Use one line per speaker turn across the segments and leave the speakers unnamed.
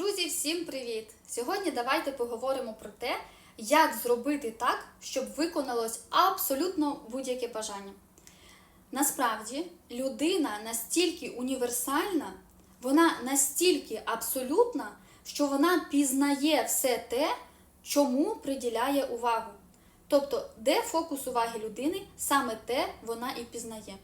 Друзі, всім привіт! Сьогодні давайте поговоримо про те, як зробити так, щоб виконалось абсолютно будь-яке бажання. Насправді, людина настільки універсальна, вона настільки абсолютна, що вона пізнає все те, чому приділяє увагу. Тобто, де фокус уваги людини, саме те вона і пізнає.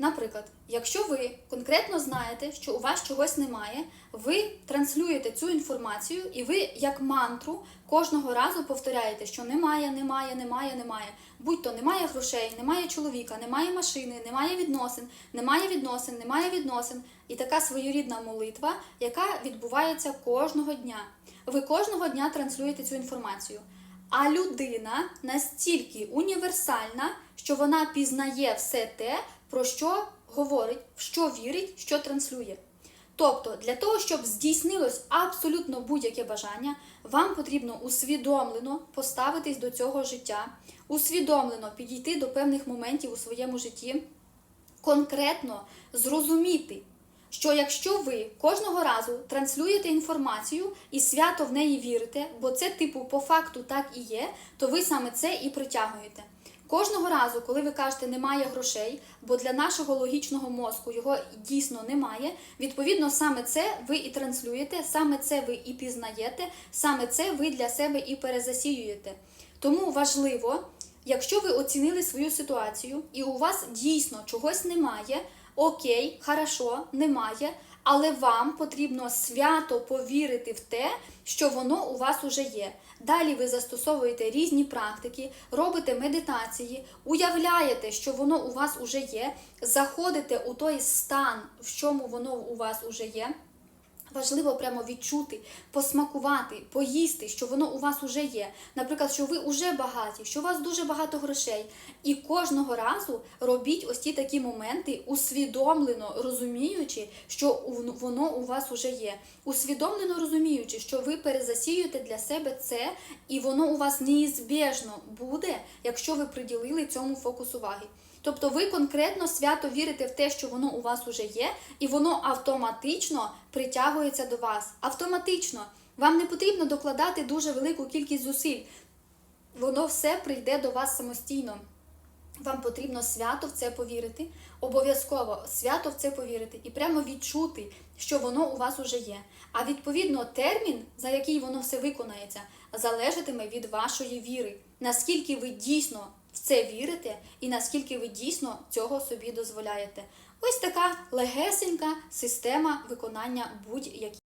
Наприклад, якщо ви конкретно знаєте, що у вас чогось немає, ви транслюєте цю інформацію, і ви як мантру кожного разу повторяєте, що немає, немає, немає, немає. Будь-то немає грошей, немає чоловіка, немає машини, немає відносин, немає відносин, немає відносин. І така своєрідна молитва, яка відбувається кожного дня. Ви кожного дня транслюєте цю інформацію. А людина настільки універсальна, що вона пізнає все те, про що говорить, в що вірить, що транслює. Тобто, для того, щоб здійснилось абсолютно будь-яке бажання, вам потрібно усвідомлено поставитись до цього життя, усвідомлено підійти до певних моментів у своєму житті, конкретно зрозуміти, що якщо ви кожного разу транслюєте інформацію і свято в неї вірите, бо це, типу, по факту так і є, то ви саме це і притягуєте. Кожного разу, коли ви кажете немає грошей, бо для нашого логічного мозку його дійсно немає. Відповідно, саме це ви і транслюєте, саме це ви і пізнаєте, саме це ви для себе і перезасіюєте. Тому важливо, якщо ви оцінили свою ситуацію і у вас дійсно чогось немає, окей, хорошо, немає. Але вам потрібно свято повірити в те, що воно у вас уже є. Далі ви застосовуєте різні практики, робите медитації, уявляєте, що воно у вас уже є, заходите у той стан, в чому воно у вас уже є. Важливо прямо відчути, посмакувати, поїсти, що воно у вас уже є. Наприклад, що ви вже багаті, що у вас дуже багато грошей. І кожного разу робіть ось ті такі моменти, усвідомлено розуміючи, що воно у вас уже є. Усвідомлено розуміючи, що ви перезасіюєте для себе це, і воно у вас неізбіжно буде, якщо ви приділили цьому фокус уваги. Тобто ви конкретно свято вірите в те, що воно у вас уже є, і воно автоматично притягується до вас. Автоматично. Вам не потрібно докладати дуже велику кількість зусиль. Воно все прийде до вас самостійно. Вам потрібно свято в це повірити, обов'язково свято в це повірити і прямо відчути, що воно у вас уже є. А відповідно, термін, за який воно все виконається, залежатиме від вашої віри, наскільки ви дійсно в це вірите і наскільки ви дійсно цього собі дозволяєте. Ось така легесенька система виконання будь-яких.